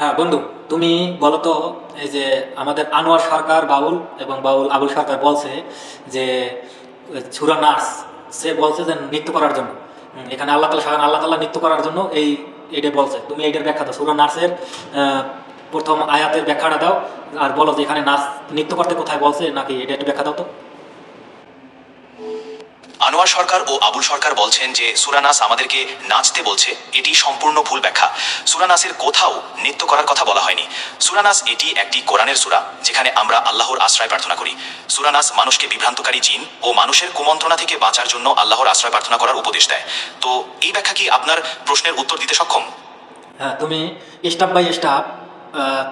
হ্যাঁ বন্ধু, তুমি বলো তো এই যে আমাদের আনোয়ার সরকার বাউল এবং বাউল আবুল সরকার বলছে যে, ছুরা নার্স, সে বলছে যে নৃত্য করার জন্য। এখানে আল্লাহ তালা স্বয়ং আল্লাহ তালা নৃত্য করার জন্য এই এটা বলছে। তুমি এইটার ব্যাখ্যা দাও সুরা নার্সের প্রথম আয়াতের ব্যাখ্যাটা দাও, আর বলো যে এখানে নাচ নৃত্য করতে কোথায় বলছে, নাকি এটা একটু ব্যাখ্যা দাও তো। আনোয়ার সরকার ও আবুল সরকার বলছেন যে সুরানাস আমাদেরকে নাচতে বলছে এটি সম্পূর্ণ ভুল ব্যাখ্যা। সুরানাসের কোথাও নৃত্য করার কথা বলা হয়নি। সুরানাস এটি একটি কোরআনের সুরা যেখানে আমরা আল্লাহর আশ্রয় প্রার্থনা করি। সুরানাস মানুষকে বিভ্রান্তকারী জিন ও মানুষের কুমন্ত্রণা থেকে বাঁচার জন্য আল্লাহর আশ্রয় প্রার্থনা করার উপদেশ দেয়। তো এই ব্যাখ্যা কি আপনার প্রশ্নের উত্তর দিতে সক্ষম? হ্যাঁ তুমি স্টাফ বাই স্টাফ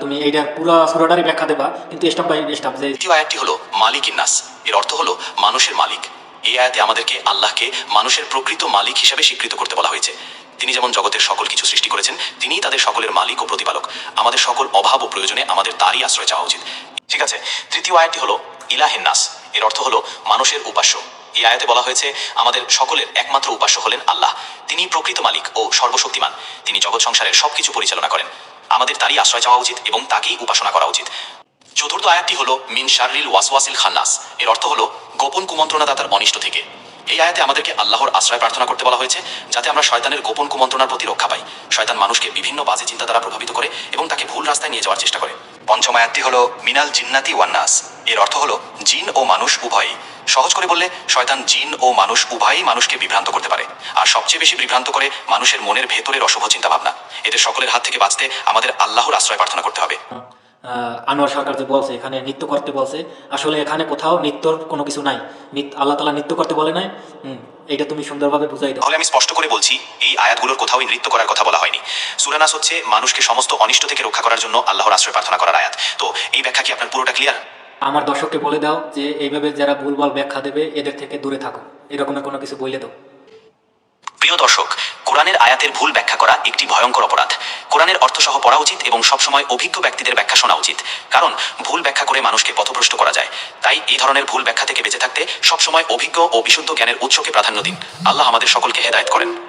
তুমি এইটার পুরো সুরাটারই ব্যাখ্যা দেবা কিন্তু স্টাফ বাই স্টাফ যে দ্বিতীয় আয়াতটি হলো মালিক ইন্নাস এর অর্থ হলো মানুষের মালিক। এই আয়াতে আমাদেরকে আল্লাহকে মানুষের প্রকৃত মালিক হিসাবে স্বীকৃত করতে বলা হয়েছে। তিনি যেমন জগতের সকল কিছু সৃষ্টি করেছেন তিনি তাদের সকলের মালিক ও প্রতিপালক। আমাদের সকল অভাব ও প্রয়োজনে আমাদের তারই আশ্রয় চাওয়া উচিত। ঠিক আছে? তৃতীয় আয়াতটি হলো, ইলাহিন নাস। এর অর্থ হলো, মানুষের উপাস্য। এই আয়াতে বলা হয়েছে, আমাদের সকলের একমাত্র উপাস্য হলেন আল্লাহ। তিনি প্রকৃত মালিক ও সর্বশক্তিমান। তিনি জগৎ সংসারের সবকিছু পরিচালনা করেন। আমাদের তারই আশ্রয় চাওয়া উচিত এবং তাকেই উপাসনা করা উচিত। চতুর্থ আয়াতটি হলো, মিন শাররিল ওয়াসওয়াসিল খান্নাস। এর অর্থ হলো গোপন কুমন্ত্রণাদাতার অনিষ্ট থেকে। এই আয়াতে আমাদেরকে আল্লাহর আশ্রয় প্রার্থনা করতে বলা হয়েছে, যাতে আমরা শয়তানের গোপন কুমন্ত্রণার প্রতি রক্ষা পাই। শয়তান মানুষকে বিভিন্ন বাজে চিন্তা দ্বারা প্রভাবিত করে এবং তাকে ভুল রাস্তায় নিয়ে যাওয়ার চেষ্টা করে। পঞ্চম আয়াতটি হল, মিনাল জিন্নাতি ওয়ান্নাস এর অর্থ হলো, জিন ও মানুষ উভয়ই। সহজ করে বললে, শয়তান জিন ও মানুষ উভয়ই মানুষকে বিভ্রান্ত করতে পারে। আর সবচেয়ে বেশি বিভ্রান্ত করে মানুষের মনের ভেতরের অশুভ চিন্তা ভাবনা এদের সকলের হাত থেকে বাঁচতে আমাদের আল্লাহর আশ্রয় প্রার্থনা করতে হবে। আনোয়ার সরকার যে বলছে এখানে নৃত্য করতে বলছে আসলে এখানে কোথাও নৃত্যর কোনো কিছু নাই। আল্লাহ তালা নৃত্য করতে বলে নাই? এটা তুমি সুন্দরভাবে বুঝাই দাও। তাহলে আমি স্পষ্ট করে বলছি এই আয়াতগুলোর কোথাও নৃত্য করার কথা বলা হয়নি। সুরানাস হচ্ছে মানুষকে সমস্ত অনিষ্ট থেকে রক্ষা করার জন্য আল্লাহর আশ্রয় প্রার্থনা করার আয়াত। তো এই ব্যাখ্যা কি আপনার পুরোটা ক্লিয়ার আমার দর্শককে বলে দাও যে এইভাবে যারা ভুলভাল ব্যাখ্যা দেবে এদের থেকে দূরে থাকো। এরকমের কোনো কিছু বলে দাও। প্রিয় দর্শক কোরআনের আয়াতের ভুল ব্যাখ্যা করা একটি ভয়ঙ্কর অপরাধ। কোরআনের অর্থসহ পড়া উচিত এবং সবসময় অভিজ্ঞ ব্যক্তিদের ব্যাখ্যা শোনা উচিত। কারণ, ভুল ব্যাখ্যা করে মানুষকে পথভ্রষ্ট করা যায়। তাই এই ধরনের ভুল ব্যাখ্যা থেকে বেঁচে থাকতে সবসময় অভিজ্ঞ ও বিশুদ্ধ জ্ঞানের উৎসকে প্রাধান্য দিন। আল্লাহ আমাদের সকলকে হেদায়ত করেন।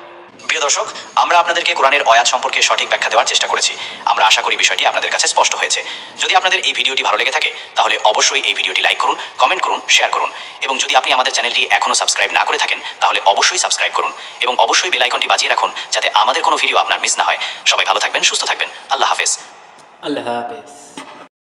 প্রিয় দর্শক, আমরা আপনাদেরকে কোরআনের অয়াত সম্পর্কে সঠিক ব্যাখ্যা দেওয়ার চেষ্টা করেছি। আমরা আশা করি বিষয়টি আপনাদের কাছে স্পষ্ট হয়েছে। যদি আপনাদের এই ভিডিওটি ভালো লেগে থাকে, তাহলে অবশ্যই এই ভিডিওটি লাইক করুন, কমেন্ট করুন, শেয়ার করুন। এবং যদি আপনি আমাদের চ্যানেলটি এখনও সাবস্ক্রাইব না করে থাকেন, তাহলে অবশ্যই সাবস্ক্রাইব করুন। এবং অবশ্যই বেল আইকনটি বাজিয়ে রাখুন, যাতে আমাদের কোনো ভিডিও আপনার মিস না হয়। সবাই ভালো থাকবেন, সুস্থ থাকবেন। আল্লাহ হাফেজ। আল্লাহ হাফেজ।